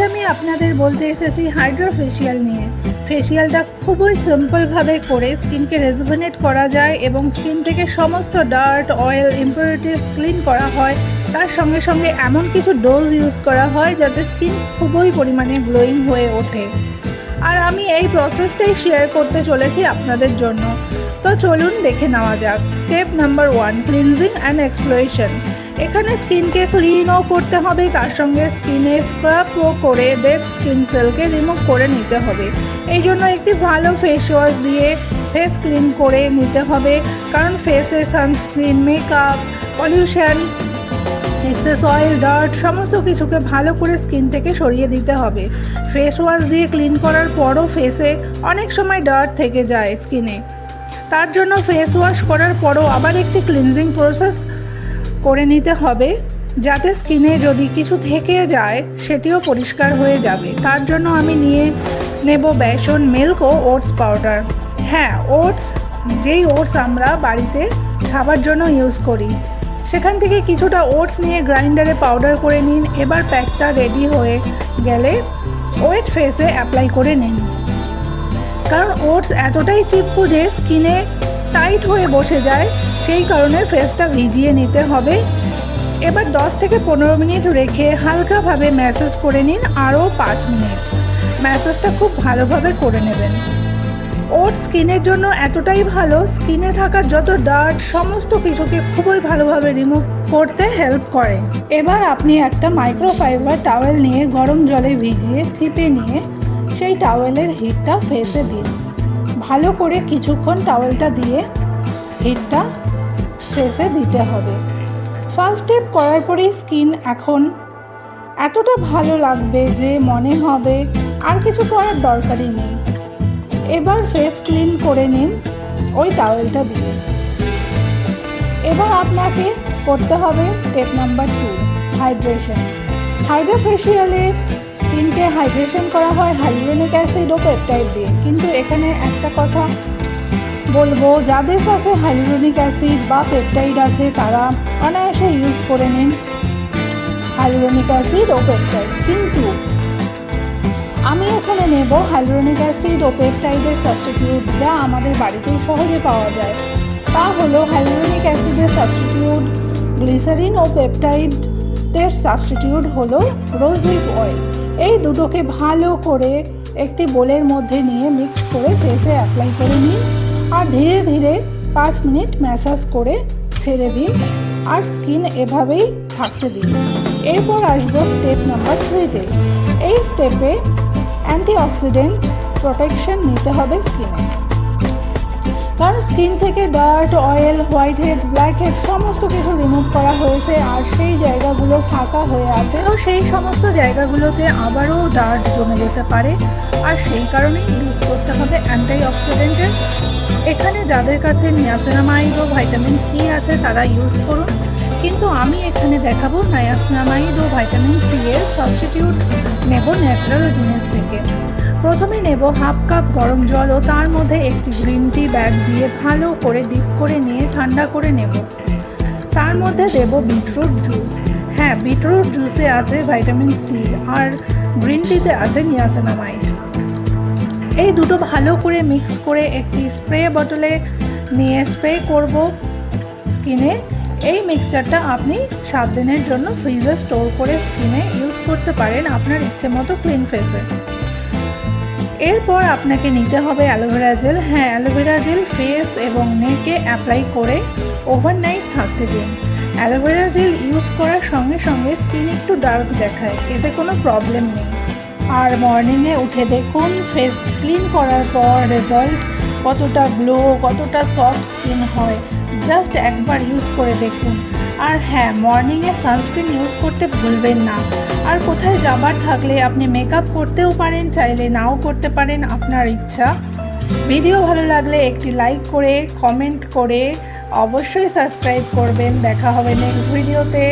আমি আপনাদের বলতে এসেছি হাইড্রো ফেসিয়াল নিয়ে। ফেসিয়ালটা খুবই সিম্পলভাবে করে স্কিনকে রেজুভেনেট করা যায় এবং স্কিন থেকে সমস্ত ডার্ট, অয়েল, ইম্পিউরিটিস ক্লিন করা হয়। তার সঙ্গে সঙ্গে এমন কিছু ডোজ ইউজ করা হয় যাতে স্কিন খুবই পরিমাণে গ্লোয়িং হয়ে ওঠে। আর আমি এই প্রসেসটাই শেয়ার করতে চলেছি আপনাদের জন্য। তো চলুন দেখে নেওয়া যাক। Step number one, cleansing and exploration. এখানে স্কিনকে ক্লিনও করতে হবে, তার সঙ্গে স্কিনে স্ক্রাবও করে ডেড স্কিন সেলকে রিমুভ করে নিতে হবে। এই জন্য একটি ভালো ফেস ওয়াশ দিয়ে ফেস ক্লিন করে নিতে হবে, কারণ ফেসে sunscreen makeup pollution excess oil dirt সমস্ত কিছুকে ভালো করে স্কিন থেকে সরিয়ে দিতে হবে। ফেস ওয়াশ দিয়ে ক্লিন করার পরও ফেসে অনেক সময় ডার্ট থেকে যায় স্কিনে তার জন্য ফেস ওয়াশ করার পরও আবার একটি ক্লিনজিং প্রসেস করে নিতে হবে, যাতে স্কিনে যদি কিছু থেকে যায়, সেটিও পরিষ্কার হয়ে যাবে। তার জন্য আমি নিয়ে নেব বেসন মিল্ক ও ওটস পাউডার হ্যাঁ ওটস যেই ওটস আমরা বাড়িতে খাবার জন্য ইউজ করি, সেখান থেকে কিছুটা ওটস নিয়ে গ্রাইন্ডারে পাউডার করে নিন। এবার প্যাকটা রেডি হয়ে গেলে ওয়েট ফেসে অ্যাপ্লাই করে নিন। কারণ ওটস এতটাই চিপকু যে স্কিনে টাইট হয়ে বসে যায়। সেই কারণে ফেসটা ভিজিয়ে নিতে হবে। এবার 10 থেকে পনেরো মিনিট রেখে হালকাভাবে ম্যাসেজ করে নিন আরও পাঁচ মিনিট। ম্যাসেজটা খুব ভালোভাবে করে নেবেন। ওট স্কিনের জন্য এতটাই ভালো, স্কিনে থাকা যত ডার্ট সমস্ত কিছুকে খুবই ভালোভাবে রিমুভ করতে হেল্প করে। এবার আপনি একটা মাইক্রোফাইবার টাওয়েল নিয়ে গরম জলে ভিজিয়ে, চিপে নিয়ে সেই টাওয়েলের হিটটা ফেসে দিন। ভালো করে কিছুক্ষণ টাওয়েলটা দিয়ে হিটটা ফেসে দিতে হবে। ফার্স্ট স্টেপ করার পরেই স্কিন এখন এতটা ভালো লাগবে যে মনে হবে আর কিছু করার দরকারই নেই। এবার ফেস ক্লিন করে নিন ওই টাওয়েলটা দিয়ে। এবার আপনাকে করতে হবে স্টেপ নাম্বার টু হাইড্রেশন হাইড্রোফেশিয়ালে স্কিনকে হাইড্রেশন করা হয় হাইড্রোনিক অ্যাসিড ও পেপটাইড দিয়ে। কিন্তু এখানে একটা কথা বলব, যাদের কাছে হাইড্রোনিক অ্যাসিড বা পেপটাইড আছে, তারা অনায়াসে ইউজ করে নিন হাইড্রোনিক অ্যাসিড ও পেপটাইড কিন্তু আমি এখানে নেব হাইড্রোনিক অ্যাসিড ও পেপটাইডের সাবস্টিটিউট যা আমাদের বাড়িতেই সহজে পাওয়া যায়। তা হলো হাইড্রোনিক অ্যাসিডের সাবস্টিটিউট গ্লিসারিন ও পেপটাইডের সাবস্টিটিউট হলো রোজিক অয়েল এই দুটোকে ভালো করে একটি বোলের মধ্যে নিয়ে মিক্স করে ফেসে অ্যাপ্লাই করে নিন। আর ধীরে ধীরে পাঁচ মিনিট ম্যাসাজ করে ছেড়ে দিন। আর স্কিন এভাবেই থাকতে দিন। এরপর আসব স্টেপ নাম্বার থ্রিতে এই স্টেপে অ্যান্টিঅক্সিডেন্ট প্রোটেকশন নিতে হবে স্কিনে কারণ স্কিন থেকে dirt, oil, white head, black head সমস্ত কিছু রিমুভ করা হয়েছে আর সেই জায়গাগুলো ফাঁকা হয়ে আছে। তো সেই সমস্ত জায়গাগুলোতে আবারও ডার্ট জমে যেতে পারে। আর সেই কারণেই ইউজ করতে হবে অ্যান্টি অক্সিডেন্টের এখানে যাদের কাছে নিয়াসিনামাইড ও ভাইটামিন সি আছে, তারা ইউজ করুন। কিন্তু আমি এখানে দেখাবো নায়াসিনামাইড ও ভাইটামিন সি এর সাবস্টিটিউট নেব ন্যাচারাল জিনিস থেকে। প্রথমে নেব হাফ কাপ গরম জল ও তার মধ্যে একটি গ্রিন টি ব্যাগ দিয়ে ভালো করে ডিপ করে নিয়ে ঠান্ডা করে নেব। তার মধ্যে দেব বিটরুট জুস। হ্যাঁ বিটরুট জুসে আছে ভাইটামিন সি আর গ্রিন টিতে আছে নিয়াসিনামাইড। এই দুটো ভালো করে মিক্স করে একটি স্প্রে বটলে নিয়ে স্প্রে করব স্কিনে। এই মিক্সচারটা আপনি সাত দিনের জন্য ফ্রিজে স্টোর করে স্কিনে ইউজ করতে পারেন আপনার ইচ্ছে মতো ক্লিন ফেসে। এরপর আপনাকে নিতে হবে অ্যালোভেরা জেল। হ্যাঁ অ্যালোভেরা জেল, ফেস এবং নেকে অ্যাপ্লাই করে ওভারনাইট থাকতে দিন। অ্যালোভেরা জেল ইউজ করার সঙ্গে সঙ্গে স্কিন একটু ডার্ক দেখায়, এতে কোনো প্রবলেম নেই। আর মর্নিংয়ে উঠে দেখুন ফেস ক্লিন করার পর রেজাল্ট কতটা গ্লো কতটা সফট স্কিন হয়। জাস্ট একবার ইউজ করে দেখুন। আর হ্যাঁ মর্নিংয়ে সানস্ক্রিন ইউজ করতে ভুলবেন না। আর কোথায় যাবার থাকলে আপনি মেকআপ করতেও পারেন, চাইলে নাও করতে পারেন আপনার ইচ্ছা। ভিডিও ভালো লাগলে একটি লাইক করে কমেন্ট করে অবশ্যই সাবস্ক্রাইব করবেন। দেখা হবে নেক্সট ভিডিওতে